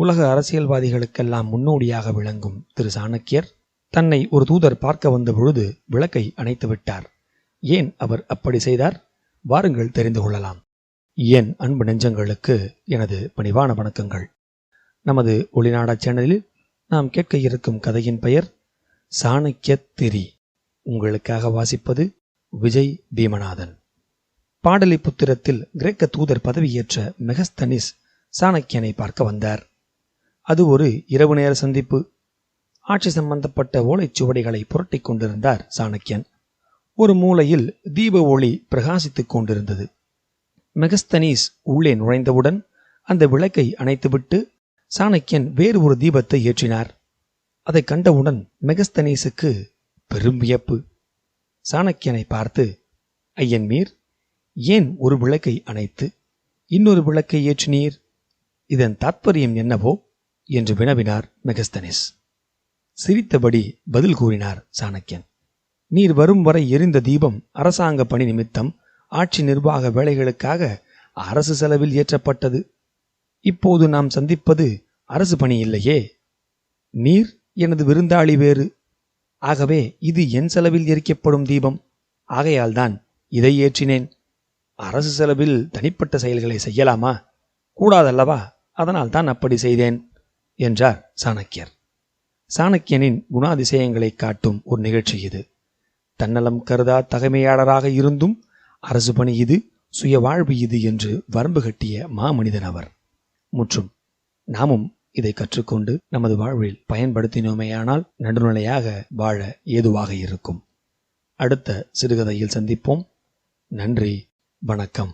உலக அரசியல்வாதிகளுக்கெல்லாம் முன்னோடியாக விளங்கும் திரு சாணக்கியர் தன்னை ஒரு தூதர் பார்க்க வந்த பொழுது விளக்கை அணைத்து விட்டார். ஏன் அவர் அப்படி செய்தார்? வாருங்கள் தெரிந்து கொள்ளலாம். என் அன்பு நெஞ்சங்களுக்கு எனது பணிவான வணக்கங்கள். நமது ஒளிநாடா சேனலில் நாம் கேட்க இருக்கும் கதையின் பெயர் சாணக்கிய திரி. உங்களுக்காக வாசிப்பது விஜய் பீமநாதன். பாடலிபுத்திரத்தில் கிரேக்க தூதர் பதவியேற்ற மெகஸ்தனிஸ் சாணக்கியனை பார்க்க வந்தார். அது ஒரு இரவு நேர சந்திப்பு. ஆட்சி சம்பந்தப்பட்ட ஓலைச்சுவடிகளை புரட்டிக் கொண்டிருந்தார் சாணக்கியன். ஒரு மூலையில் தீப ஒளி பிரகாசித்துக் கொண்டிருந்தது. மெகஸ்தனீஸ் உள்ளே நுழைந்தவுடன் அந்த விளக்கை அணைத்துவிட்டு சாணக்கியன் வேறு ஒரு தீபத்தை ஏற்றினார். அதை கண்டவுடன் மெகஸ்தனீஸுக்கு பெரும் வியப்பு. சாணக்கியனை பார்த்து ஐயன் மீர் ஏன் ஒரு விளக்கை அணைத்து இன்னொரு விளக்கை ஏற்றினீர்? இதன் தாத்பரியம் என்னவோ? என்று வினவினார் மெகஸ்தனிஸ். சிரித்தபடி பதில் கூறினார் சாணக்கியன். நீர் வரும் வரை எரிந்த தீபம் அரசாங்க பணி நிமித்தம் ஆட்சி நிர்வாக வேலைகளுக்காக அரசு செலவில் ஏற்றப்பட்டது. இப்போது நாம் சந்திப்பது அரசு பணி இல்லையே? நீர் எனது விருந்தாளி வேறு. ஆகவே இது என் செலவில் எரிக்கப்படும் தீபம். ஆகையால்தான் இதை ஏற்றினேன். அரசு செலவில் தனிப்பட்ட செயல்களை செய்யலாமா? கூடாதல்லவா? அதனால் தான் அப்படி செய்தேன். என்றார் சாணக்கியர். சாணக்கியனின் குணாதிசயங்களை காட்டும் ஒரு நிகழ்ச்சி இது. தன்னலம் கருதா தகைமையாளராக இருந்தும் அரசு பணி இது சுய வாழ்வு இது என்று வரம்பு கட்டிய மாமனிதன் அவர். முற்றும் நாமும் இதை கற்றுக்கொண்டு நமது வாழ்வில் பயன்படுத்தினோமேயானால் நடுநிலையாக வாழ ஏதுவாக இருக்கும். அடுத்த சிறுகதையில் சந்திப்போம். நன்றி வணக்கம்.